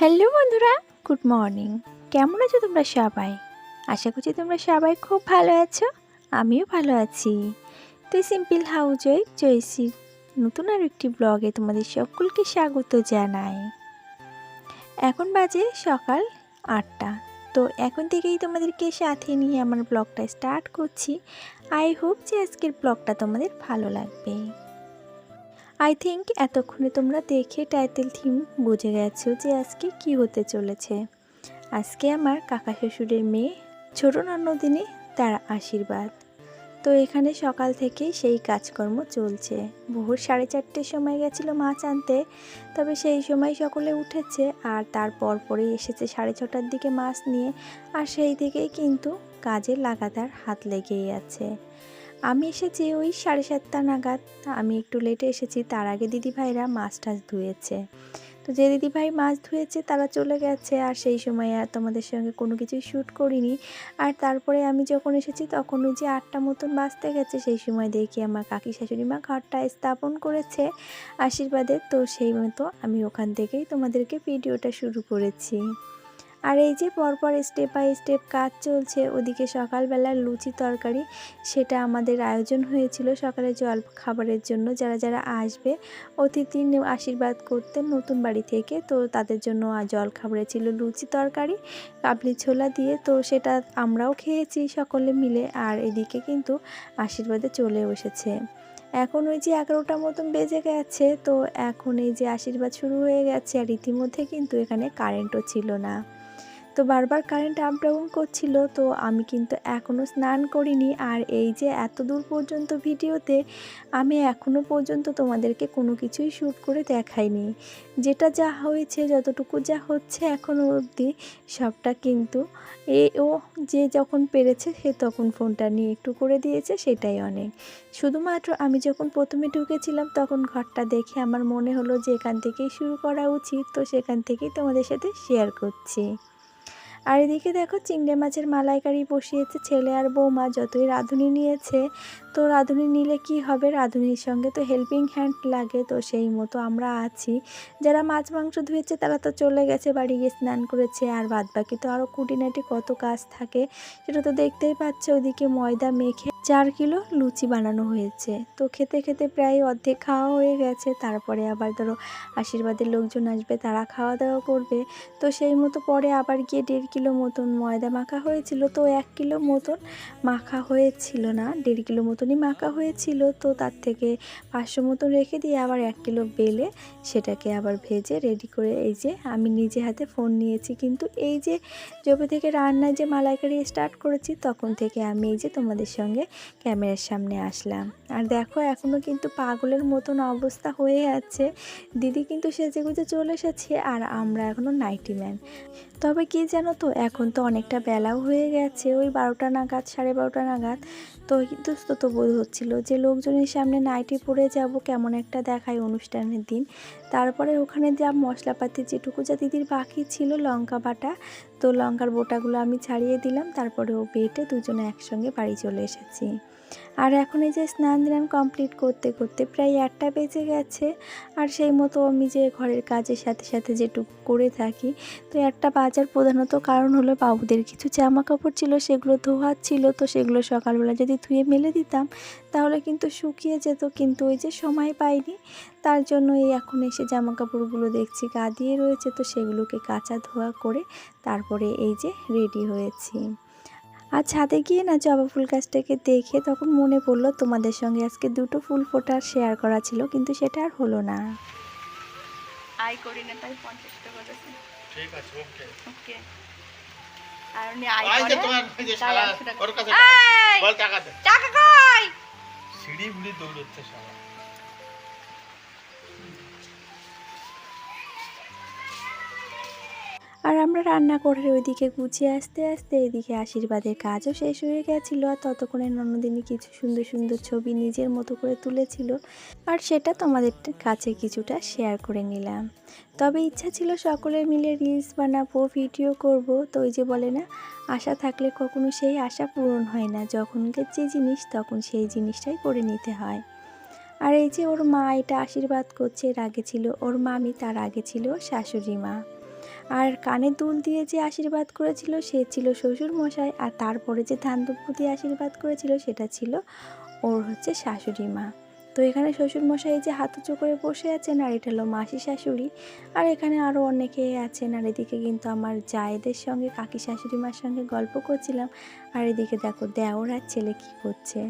Hello বন্ধুরা, good morning. কেমন আছো তোমরা সবাই? আশা করছি তোমরা সবাই খুব ভালো আছো, আমিও ভালো আছি। তো সিম্পল হাউজ ওয়াইফ জয়সির নতুন আর একটি ব্লগে তোমাদের সকলকে স্বাগত জানাই। এখন বাজে সকাল আটটা। তো এখন থেকেই তোমাদেরকে সাথে নিয়ে আমার ব্লগটা স্টার্ট করছি। আই হোপ যে আজকের ব্লগটা তোমাদের ভালো লাগবে। আই থিঙ্ক এতক্ষণে তোমরা দেখে টাইটেল থিম বুঝে গেছো যে আজকে কি হতে চলেছে। আজকে আমার কাকা শ্বশুরের মেয়ে, ছোট নন্দিনী, তার আশীর্বাদ। তো এখানে সকাল থেকে সেই কাজকর্ম চলছে। ভোর সাড়ে চারটের সময় গেছিল মাছ আনতে, তবে সেই সময় সকলে উঠেছে আর তারপর পরেই এসেছে সাড়ে ছটার দিকে মাছ নিয়ে। আর সেই থেকেই কিন্তু কাজে লাগাতার হাত লেগেই আছে। আমি এসেছি ওই সাড়ে সাতটা নাগাদ। আমি একটু লেটে এসেছি, তার আগে দিদিভাইরা মাছ টাছ ধুয়েছে। তো যে দিদিভাই মাছ ধুয়েছে, তারা চলে গেছে, আর সেই সময় আর তোমাদের সঙ্গে কোনো কিছুই শ্যুট করিনি। আর তারপরে আমি যখন এসেছি, তখন ওই যে আটটা মতন বাঁচতে গেছে, সেই সময় দেখি আমার কাকি শাশুড়ি মা ঘরটা স্থাপন করেছে আশীর্বাদে। তো সেই মতো আমি ওখান থেকেই তোমাদেরকে ভিডিওটা শুরু করেছি। আর এই যে পরপর স্টেপ বাই স্টেপ কাজ চলছে, ওদিকে সকালবেলার লুচি তরকারি, সেটা আমাদের আয়োজন হয়েছিল সকালে জল খাবারের জন্য। যারা যারা আসবে, অতিথি আশীর্বাদ করতে নতুন বাড়ি থেকে, তো তাদের জন্য জল খাবারে ছিল লুচি তরকারি, কাবলি ছোলা দিয়ে, তো সেটা আমরাও খেয়েছি সকলে মিলে, আর এদিকে কিন্তু আশীর্বাদে চলে এসেছে। এখন ওই যে এগারোটা মতন বেজে গেছে, তো এখন এই যে আশীর্বাদ শুরু হয়ে গেছে, আর ইতিমধ্যে কিন্তু এখানে কারেন্টও ছিল না। তো বারবার কারেন্ট আপ ডাউন করছিল, তো আমি কিন্তু এখনও স্নান করিনি। আর এই যে এত দূর পর্যন্ত ভিডিওতে আমি এখনও পর্যন্ত তোমাদেরকে কোনো কিছুই শ্যুট করে দেখাইনি। যেটা যা হয়েছে, যতটুকু যা হচ্ছে এখনও অবধি, সবটা কিন্তু এ, ও যে যখন পেরেছে, সে তখন ফোনটা নিয়ে একটু করে দিয়েছে, সেটাই অনেক। শুধুমাত্র আমি যখন প্রথমে ঢুকেছিলাম, তখন ঘরটা দেখে আমার মনে হলো যে এখান থেকেই শুরু করা উচিত, তো সেখান থেকেই তোমাদের সাথে শেয়ার করছি। আর এদিকে দেখো চিংড়ে মাছের মালাইকারি বসিয়েছে ছেলে আর বৌমা, যতই রাঁধুনি নিয়েছে, তো রাঁধুনি নিলে কি হবে? রাঁধুনির সঙ্গে তো হেল্পিং হ্যান্ড লাগে, তো সেই মতো আমরা আছি। যারা মাছ মাংস ধুয়েছে, তারা তো চলে গেছে বাড়ি, গিয়ে স্নান করেছে, আর বাদ বাকি তো আরও কুটিনাটি কত কাজ থাকে, সেটা তো দেখতেই পাচ্ছে। ওদিকে ময়দা মেখে চার কিলো লুচি বানানো হয়েছে। তো খেতে খেতে প্রায় অর্ধেক খাওয়া হয়ে গেছে। তারপরে আবার ধরো আশীর্বাদের লোকজন আসবে, তারা খাওয়া দাওয়া করবে। তো সেই মতো পরে আবার গিয়ে দেড় কিলো মতন ময়দা মাখা হয়েছিল। তো এক কিলো মতন মাখা হয়েছিল না, দেড় কিলো মতনই মাখা হয়েছিল। তো তার থেকে পাঁচশো মতন রেখে দিয়ে আবার এক কিলো বেলে সেটাকে আবার ভেজে রেডি করে এই যে আমি নিজে হাতে ফোন নিয়েছি। কিন্তু এই যে যবে থেকে রান্নায় যে মালাইকারি স্টার্ট করেছি, তখন থেকে আমি এই যে তোমাদের সঙ্গে ক্যামেরার সামনে আসলাম। আর দেখো এখনও কিন্তু পাগলের মতন অবস্থা হয়ে আছে। দিদি কিন্তু সেজে গুজে চলে এসেছে আর আমরা এখনও নাইটি ম্যান। তবে কি জানো তো, এখন তো অনেকটা বেলাও হয়ে গেছে, ওই বারোটা নাগাদ, সাড়ে বারোটা নাগাদ। তো ইতস্ত তো বোধ হচ্ছিল যে লোকজনের সামনে নাইটি পরে যাব কেমন একটা দেখায় অনুষ্ঠানের দিন। তারপরে ওখানে যা মশলাপাতি যেটুকু যা দিদির বাকি ছিল, লঙ্কা বাটা, তো লঙ্কার বোটাগুলো আমি ছাড়িয়ে দিলাম। তারপরে ও বেটে দুজনে একসঙ্গে বাড়ি চলে এসেছি। আর এখন এই যে স্নান ধান কমপ্লিট করতে করতে প্রায় আটটা বেজে গেছে। আর সেই মতো আমি যে ঘরের কাজের সাথে সাথে যেটুকু করে থাকি, তো একটা বাজার প্রধানত কারণ হলো বাবুদের কিছু জামা কাপড় ছিল, সেগুলো ধোয়ার ছিল, তো সেগুলো সকালবেলা যদি ধুয়ে মেলে দিতাম, তাহলে কিন্তু শুকিয়ে যেত। কিন্তু ওই যে সময় পাইনি, তার জন্য এই এখন এসে জামা কাপড়গুলো দেখছি গা দিয়ে রয়েছে, তো সেগুলোকে কাঁচা ধোয়া করে তারপরে এই যে রেডি হয়েছি। আর ছাদে গিয়ে না জবা ফুল গাছটাকে দেখে তখন মনে পড়ল তোমাদের সঙ্গে আজকে দুটো ফুল ফোটা শেয়ার করা ছিল কিন্তু সেটা আর হলো না। আই করি না তাই পঞ্চাশ টাকা ঠিক আছে ওকে। ওকে। আর উনি আই করে তোমার যে তাই শালা ওর কাছে বল টাকা দে। টাকা কই? সিঁড়ি বুড়ি দৌড়চ্ছে শালা। আর আমরা রান্না করে ওইদিকে গুছিয়ে আসতে আসতে এদিকে আশীর্বাদের কাজও শেষ হয়ে গেছিল আর ততক্ষণে ননদিনী কিছু সুন্দর সুন্দর ছবি নিজের মতো করে তুলেছিল আর সেটা তোমাদের কাছে কিছুটা শেয়ার করে নিলাম। তবে ইচ্ছা ছিল সকলে মিলে রিলস বানাবো ভিডিও করব, তো ওই যে বলে না, আশা থাকলে কখনো সেই আশা পূরণ হয় না যখনকার যে জিনিস তখন সেই জিনিসটাই করে নিতে হয়। আর এই যে ওর মা এটা আশীর্বাদ করছে, এর আগে ছিল ওর মামি, তার আগে ছিল শাশুড়ি মা। আর কানে দুল দিয়ে যে আশীর্বাদ করেছিল সে ছিল শ্বশুর মশাই আর তারপরে যে ধান দিয়ে আশীর্বাদ করেছিল সেটা ছিল ওর হচ্ছে শাশুড়ি মা। তো এখানে শ্বশুর মশাই যে হাত উঁচু করে বসে আছেন, আর এটা হলো মাসি শাশুড়ি, আর এখানে আরও অনেকে আছেন, আর এদিকে কিন্তু আমার জায়েদের সঙ্গে, কাকি শাশুড়ি মার সঙ্গে গল্প করছিলাম, আর এদিকে দেখো দেওর আর ছেলে কী করছে।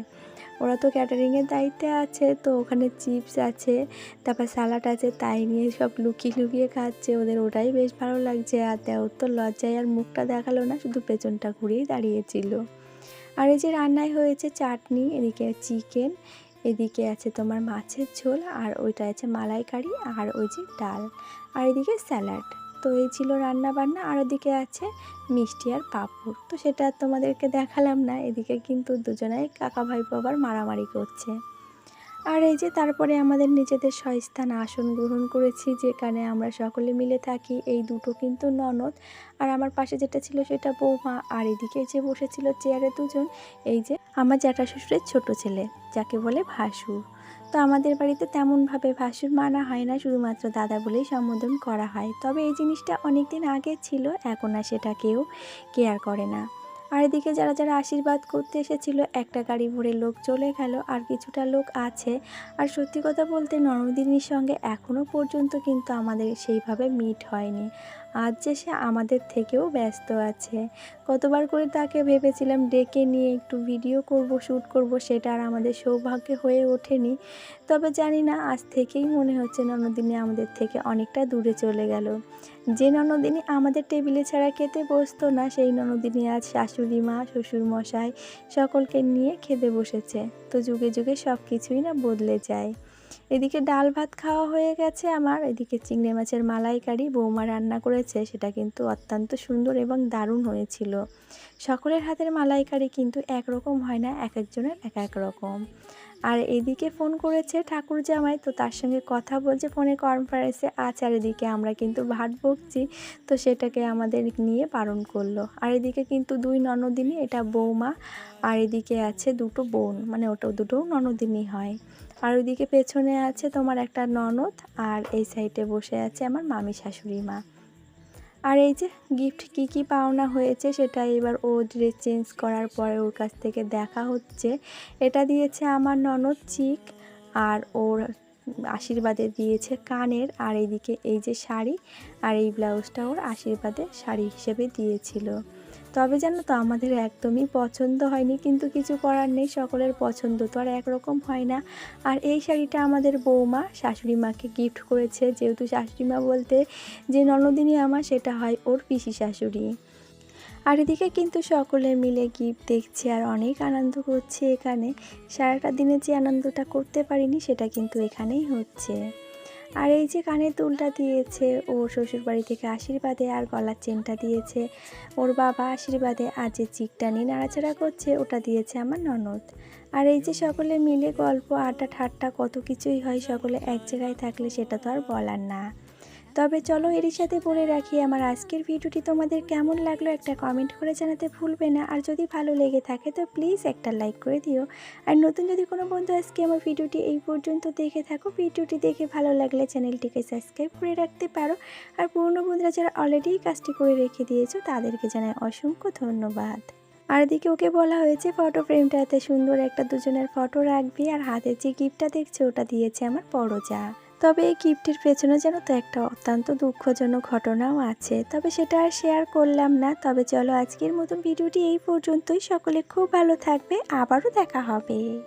ওরা তো ক্যাটারিংয়ের দায়িত্বে আছে, তো ওখানে চিপস আছে, তারপর স্যালাড আছে, তাই নিয়ে সব লুকিয়ে লুকিয়ে খাচ্ছে। ওদের ওটাই বেশ ভালো লাগছে, আর দেওর তো লজ্জায় আর মুখটা দেখাল না, শুধু পেছনটা ঘুরেই দাঁড়িয়েছিল। আর এই যে রান্নায় হয়েছে চাটনি, এদিকে চিকেন এদিকে আছে তোমার মাছের ঝোল, আর ওইটা আছে মালাইকারি, আর ওই যে ডাল, আর এদিকে স্যালাড তো এই ছিল রান্না বান্না আর ওদিকে আছে মিষ্টি আর পাঁপড়। তো সেটা তোমাদেরকে দেখালাম না, এদিকে কিন্তু দুজনাই কাকা ভাইপো আবার মারামারি করছে। আর এই যে তারপরে আমাদের নিজেদের স্বস্থান আসন গ্রহণ করেছি, যেখানে আমরা সকলে মিলে থাকি, এই দুটো কিন্তু ননদ। আর আমার পাশে যেটা ছিল সেটা বৌমা, আর এদিকে যে বসেছিল চেয়ারে দুজন, এই যে আমার জ্যাঠা শ্বশুরের ছোট ছেলে, যাকে বলে ভাসুর তো আমাদের বাড়িতে তেমনভাবে ভাসুর মানা হয় না, শুধুমাত্র দাদা বলেই সম্বোধন করা হয়। তবে এই জিনিসটা অনেক দিন আগে ছিল, এখন আর সেটা কেউ কেয়ার করে না। আর এদিকে যারা যারা আশীর্বাদ করতে এসেছিল, একটা গাড়ি ভরে লোক চলে গেল আর কিছুটা লোক আছে। আর সত্যি কথা বলতে নরদিনীর সঙ্গে এখনও পর্যন্ত কিন্তু আমাদের সেইভাবে মিট হয়নি। আজ যে সে আমাদের থেকেও ব্যস্ত আছে। কতবার করে তাকে ভেবেছিলাম ডেকে নিয়ে একটু ভিডিও করব শ্যুট করব, সেটা আর আমাদের সৌভাগ্য হয়ে ওঠেনি। তবে জানি না, আজ থেকেই মনে হচ্ছে ননদিনী আমাদের থেকে অনেকটা দূরে চলে গেল। যে ননদিনী আমাদের টেবিলে ছাড়া খেতে বসতো না, সেই ননদিনী আজ শাশুড়ি মা শ্বশুর মশাই সকলকে নিয়ে খেতে বসেছে। তো যুগে যুগে সব কিছুই না বদলে যায়। এদিকে ডাল ভাত খাওয়া হয়ে গেছে আমার, এদিকে চিংড়ি মাছের মালাইকারি বৌমা রান্না করেছে, সেটা কিন্তু অত্যন্ত সুন্দর এবং দারুণ হয়েছিল। সকলের হাতের মালাইকারি কিন্তু একরকম হয় না, এক একজনের এক এক রকম। আর এদিকে ফোন করেছে ঠাকুর জামাই, তো তার সঙ্গে কথা বলছে ফোনে কনফারেন্সে আছে আর এদিকে আমরা কিন্তু ভাট বকছি, তো সেটাকে আমাদের নিয়ে বারণ করল। আর এদিকে কিন্তু দুই ননদিনী, এটা বৌমা, আর এদিকে আছে দুটো বোন মানে ওটা দুটো ননদিনী হয়। আর ওইদিকে পেছনে আছে তোমার একটা ননদ, আর এই সাইডে বসে আছে আমার মামি শাশুড়ি মা। আর এই যে গিফট কি কি পাওনা হয়েছে সেটা এবার ও ড্রেস চেঞ্জ করার পরে ওর কাছ থেকে দেখা হচ্ছে। এটা দিয়েছে আমার ননদ চিক আর ওর আশীর্বাদে দিয়েছে কানের। আর এইদিকে এই যে শাড়ি আর এই ব্লাউজটা ওর আশীর্বাদে শাড়ি হিসেবে দিয়েছিল। তবে জানো তো, আমাদের একদমই পছন্দ হয়নি, কিন্তু কিছু করার নেই, সকলের পছন্দ তো আর একরকম হয় না। আর এই শাড়িটা আমাদের বৌমা শাশুড়ি মাকে গিফট করেছে, যেহেতু শাশুড়ি মা বলতে যে ননদিনী আমার, সেটা হয় ওর পিসি শাশুড়ি। আর এদিকে কিন্তু সকলে মিলে গিফট দেখছে আর অনেক আনন্দ করছে এখানে। সারাটা দিনে যে আনন্দটা করতে পারিনি, সেটা কিন্তু এখানেই হচ্ছে। আর এই যে কানের দুলটা দিয়েছে ও শ্বশুর বাড়ি থেকে আশীর্বাদে আর গলার চেনটা দিয়েছে। ওর বাবা আশীর্বাদে আর যে চিকটা নিয়ে নাড়াচাড়া করছে, ওটা দিয়েছে আমার ননদ। আর এই যে সকলে মিলে গল্প, আড্ডা, ঠাট্টা কত কিছুই হয়, সকলে এক জায়গায় থাকলে সেটা তো আর বলার না। তবে চলো এরই সাথে বলে রাখি, আমার আজকের ভিডিওটি তোমাদের কেমন লাগল একটা কমেন্ট করে জানাতে ভুলবে না। আর যদি ভালো লেগে থাকে তো প্লিজ একটা লাইক করে দিও। আর নতুন যদি কোনো বন্ধু আজকে আমার ভিডিওটি এই পর্যন্ত দেখে থাকো, ভিডিওটি দেখে ভালো লাগলে চ্যানেলটিকে সাবস্ক্রাইব করে রাখতে পারো। আর পুরনো বন্ধুরা যারা অলরেডি কাজটি করে রেখে দিয়েছ, তাদেরকে জানাই অসংখ্য ধন্যবাদ। আর এদিকে ওকে বলা হয়েছে ফটো ফ্রেমটাতে সুন্দর একটা দুজনের ফটো রাখবি, আর হাতে যে গিফটটা দেখছে, ওটা দিয়েছে আমার বড় যা তবে এই গিফটের পেছনে যেন তো একটা অত্যন্ত দুঃখজনক ঘটনাও আছে। তবে সেটা আর শেয়ার করলাম না। তবে চলো আজকের মতন ভিডিওটি এই পর্যন্তই। সকলে খুব ভালো থাকবে। আবারও দেখা হবে।